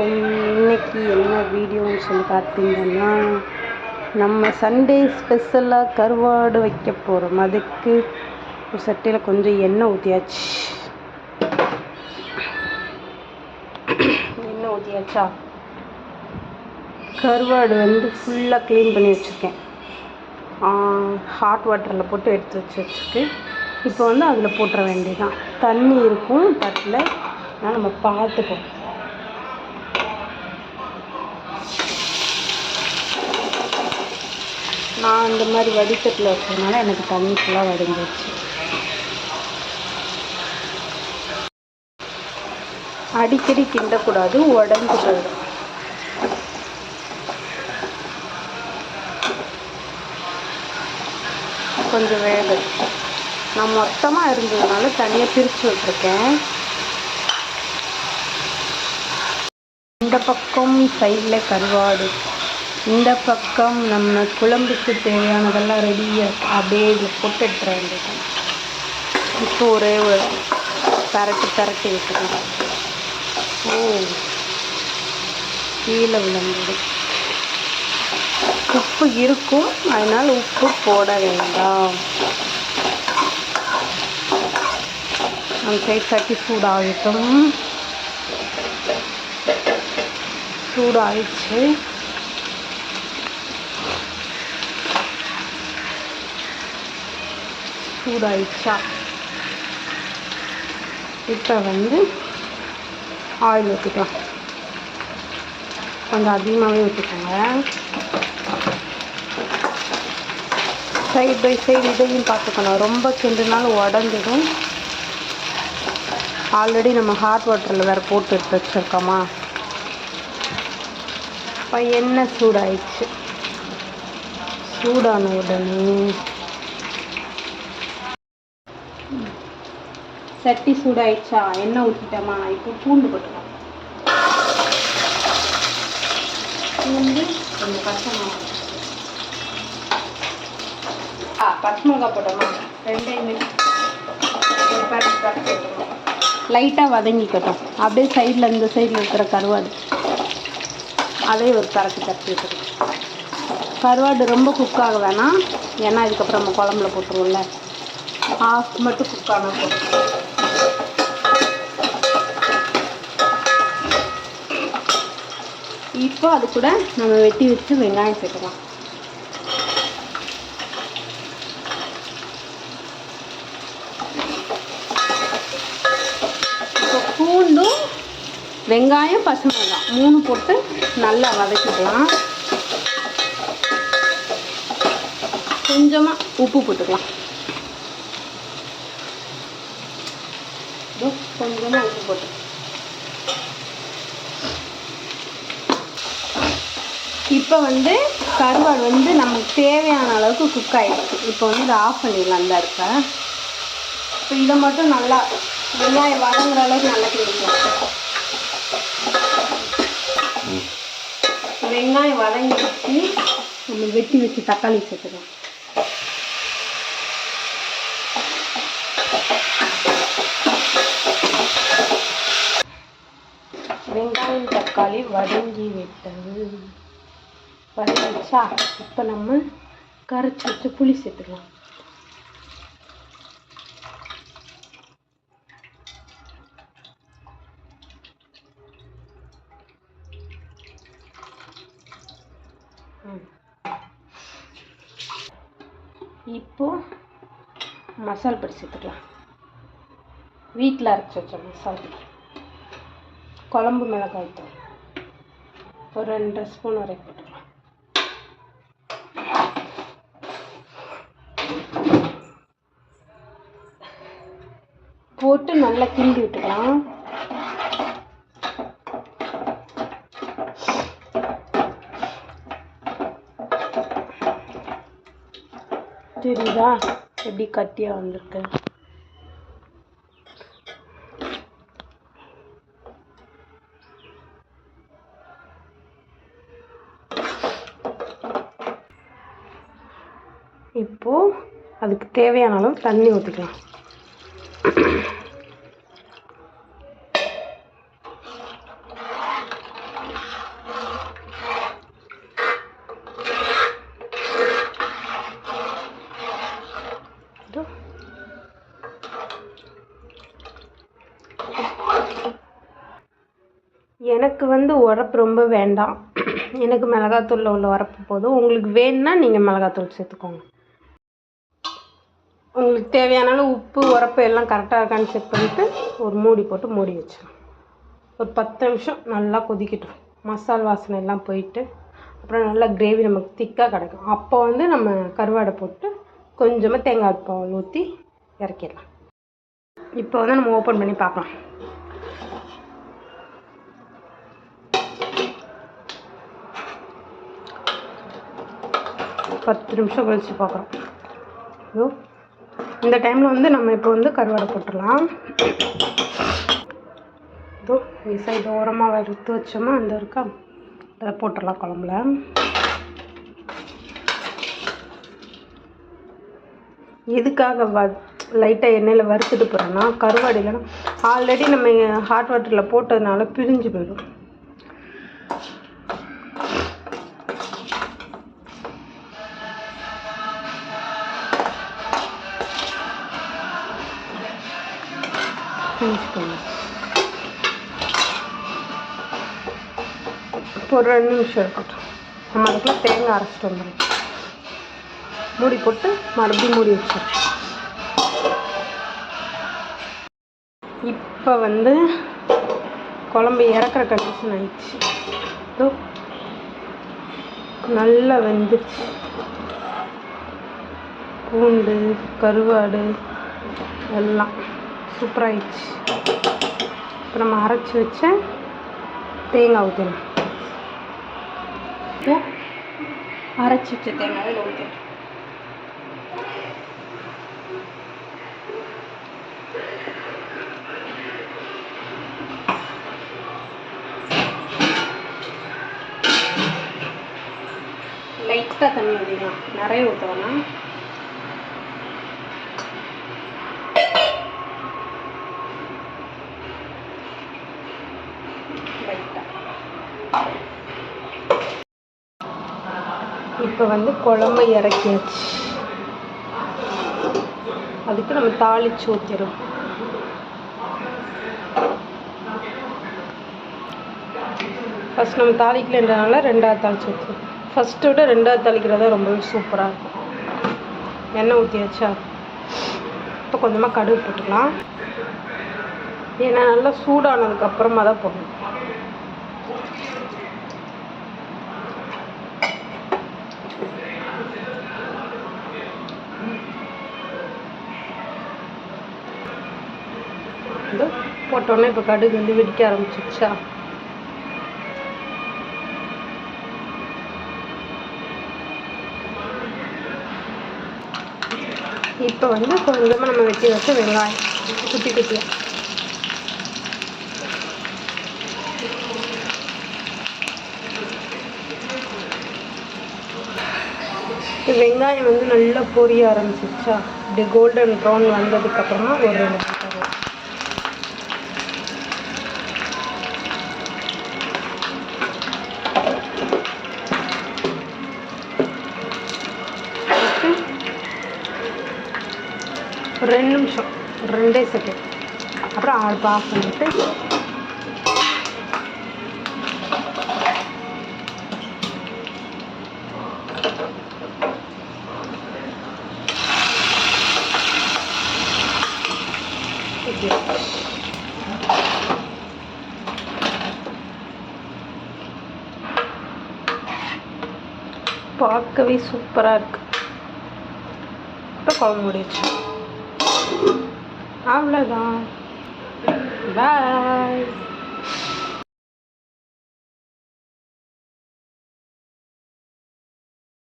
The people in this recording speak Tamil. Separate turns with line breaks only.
வணக்கம் இன்னைக்கு என்ன வீடியோன்னு சொல்லி பார்த்தீங்கன்னா நம்ம சண்டே ஸ்பெஷலாக கருவாடு வைக்க போகிறோம் அதுக்கு ஒரு சட்டியில் கொஞ்சம் எண்ணெய் ஊற்றியாச்சு எண்ணெய் ஊற்றியாச்சா கருவாடு வந்து ஃபுல்லாக க்ளீன் பண்ணி வச்சுருக்கேன். ஹாட் வாட்டரில் போட்டு எடுத்து வச்சு வச்சுருக்கு. இப்போ வந்து அதில் போட்டுற வேண்டியதுதான். தண்ணி இருக்கும் தட்டில் ஆனால் நம்ம பார்த்துப்போம். நான் இந்த மாதிரி வடித்தட்டில் இருக்கிறதுனால எனக்கு தண்ணி ஃபுல்லாக வடிஞ்சிருச்சு. அடிக்கடி கிண்டக்கூடாது உடம்பு போயிடும். கொஞ்சம் வேக. நான் மொத்தமாக இருந்ததுனால தனியாக பிரித்து விட்ருக்கேன் இந்த பக்கம் சைடில் கருவாடு. இந்த பக்கம் நம்ம குழம்புக்கு தேவையானதெல்லாம் ரெடியாக அப்படியே இதில் போட்டு எடுத்துட வேண்டியது இப்போ ஒரே ஒரு பரட்டி பரட்டி விட்டுருங்க ஓ கீழே விழுந்தது. உப்பு இருக்கும் அதனால் உப்பு போட வேண்டாம். அந்த சைட் சட்டி சூடாகட்டும். சூடாயிடுச்சு. சூடாயிடுச்சா? இப்போ வந்து ஆயில் ஊற்றிக்கலாம் கொஞ்சம் அதிகமாகவே ஊற்றிக்கோங்க சைடு பை சைடு இதையும் பார்த்துக்கணும். ரொம்ப கிண்டுனாலும் உடஞ்சிடும். ஆல்ரெடி நம்ம ஹாட் வாட்டரில் வேறு போட்டு எடுத்து வச்சுருக்கோமா? இப்போ எண்ணெய் சூடாயிடுச்சு. சூடான உடனே சட்டி சூடாயிடுச்சா? எண்ணெய் ஊற்றிட்டோமா இப்போ பூண்டு போட்டுக்கலாம். பூண்டு கொஞ்சம் பச்சை மிளகா. ஆ பச்சை மிளகா போட்டோமா? ரெண்டையுமே. லைட்டாக வதங்கிக்கட்டும். அப்படியே சைடில் இந்த சைடில் இருக்கிற கருவாடு. அதே ஒரு கரக்கு தட்டி வச்சுருக்கோம் கருவாடு ரொம்ப குக் ஆக வேணாம். ஏன்னா இதுக்கப்புறம் நம்ம குழம்புல போட்டுருவோம்ல. ஆஃப் மட்டும் குக் ஆனால் போட்டுருவோம் இப்போ அது கூட நம்ம வெட்டி வச்சு வெங்காயம் சேர்க்கலாம் இப்போ பூண்டும் வெங்காயம் பச்சை மிளகாய் மூணு போட்டு நல்லா வதக்கிக்கலாம். கொஞ்சமாக உப்பு போட்டுக்கலாம். கொஞ்சமாக உப்பு போட்டு இப்போ வந்து கருவாடு வந்து நமக்கு தேவையான அளவுக்கு குக் ஆகிடுச்சு இப்போ வந்து இதை ஆஃப் பண்ணிடலாம் இந்த இருக்க. இப்போ இதை மட்டும் நல்லா வெங்காயம் வதங்குற அளவுக்கு நல்லா கிண்டிக்கலாம் வெங்காயம் வதங்கிடுச்சு. நம்ம வெட்டி வச்சு தக்காளி சேர்த்துக்கலாம். வெங்காயம் தக்காளி வதங்கி விட்டது. வதங்கிடுச்சா இப்போ நம்ம கரைச்சி வச்சு புளி சேர்த்துக்கலாம். இப்போ மசால் பொடி சேர்த்துக்கலாம். வீட்டில் அரைச்சி வச்ச மசால் பொடி. குழம்பு மிளகாய் தூள். ஒரு ரெண்டு ஸ்பூன் வரைக்கும் போட்டுக்கலாம் போட்டு நல்லா கிண்டி விட்டுக்கலாம். தெரியுதா? எப்படி கட்டியாக வந்திருக்கு? அப்போது அதுக்கு தேவையான அளவு தண்ணி ஊற்றிக்கலாம் எனக்கு வந்து உரப்பு ரொம்ப வேண்டாம். எனக்கு மிளகாத்தூளில் உள்ள உரப்பு போதும். உங்களுக்கு வேணும்னா நீங்கள் மிளகாத்தூள் சேர்த்துக்கோங்க. உங்களுக்கு தேவையான அளவு உப்பு உரப்பு எல்லாம் கரெக்டாக இருக்கான்னு செக் பண்ணிவிட்டு ஒரு மூடி போட்டு மூடி வச்சிடும் ஒரு பத்து நிமிஷம் நல்லா கொதிக்கட்டும். மசால் வாசனை எல்லாம் போயிட்டு அப்புறம் நல்லா கிரேவி நமக்கு திக்காக கிடைக்கும். அப்போ வந்து நம்ம கருவாடை போட்டு கொஞ்சமாக தேங்காய் பால் ஊற்றி இறக்கிடலாம். இப்போ வந்து நம்ம ஓப்பன் பண்ணி பார்க்கலாம். பத்து நிமிஷம் கழிச்சு பார்க்குறோம் இதோ இந்த டைமில் வந்து நம்ம இப்போ வந்து கருவாடை போட்டுடலாம். இதோ சைடு ஓரமாக வறுத்து வச்சோமா அந்த இருக்கா? அதை போட்டுடலாம் குழம்புல. எதுக்காக வ லைட்டாக எண்ணெயில் வறுத்துட்டு போகிறோன்னா கருவாடு இல்லைன்னா ஆல்ரெடி நம்ம ஹாட் வாட்டரில் போட்டதுனால பிரிஞ்சு போயிடும். ஒரு ரெண்டு நிமிஷம் இருக்கட்டும். நம்ம அதுக்குள்ளே தேங்காய் அரைச்சிட்டு வந்துடும் மூடி போட்டு மறுபடியும் மூடி வச்சிடும் இப்போ வந்து குழம்பு இறக்குற கண்டிஷன் ஆயிடுச்சு. நல்லா வெந்துருச்சு. பூண்டு கருவாடு எல்லாம் சூப்பராகிடுச்சு இப்போ நம்ம அரைச்சி வச்ச தேங்காய் ஊற்றணும் இப்போ அரைச்சி வச்ச தேங்காய் இதில் ஊற்றணும் லைட்டாக தண்ணி ஊற்றிக்கலாம் நிறைய ஊற்ற இப்போ வந்து குழம்பு இறக்கியாச்சு. அதுக்கு நம்ம தாளிச்சு ஊற்றிடும் ஃபஸ்ட் நம்ம தாளிக்கலன்றனால ரெண்டாவது தாளிச்சு ஊற்றிடும் ஃபஸ்ட்டை விட ரெண்டாவது தாளிக்கிறது ரொம்பவே சூப்பராக இருக்கும். எண்ணெய் ஊற்றியாச்சா இப்போ கொஞ்சமாக கடுகு போட்டுக்கலாம். ஏன்னா நல்லா சூடானதுக்கப்புறமா தான் போடணும் வந்து போட்டோன்னே இப்போ கடுகு வந்து வெடிக்க ஆரம்பிச்சிருச்சா? இப்போ வந்து கொஞ்சமாக நம்ம வெட்டி வச்ச வெங்காயம் குட்டி குட்டியாக வெங்காயம் வந்து நல்லா பொரிய ஆரம்பிச்சிருச்சா? இப்படி கோல்டன் ப்ரௌன் வந்ததுக்கப்புறமா ஒரு ரெண்டு ரெண்டு நிமிஷம். ரெண்டே செகண்ட் அப்புறம் அடுப்பு ஆஃப் பண்ணிட்டு. பார்க்கவே சூப்பராக இருக்கு. இப்போ குழம்பு முடிச்சு அவ்வளோதான் பாய்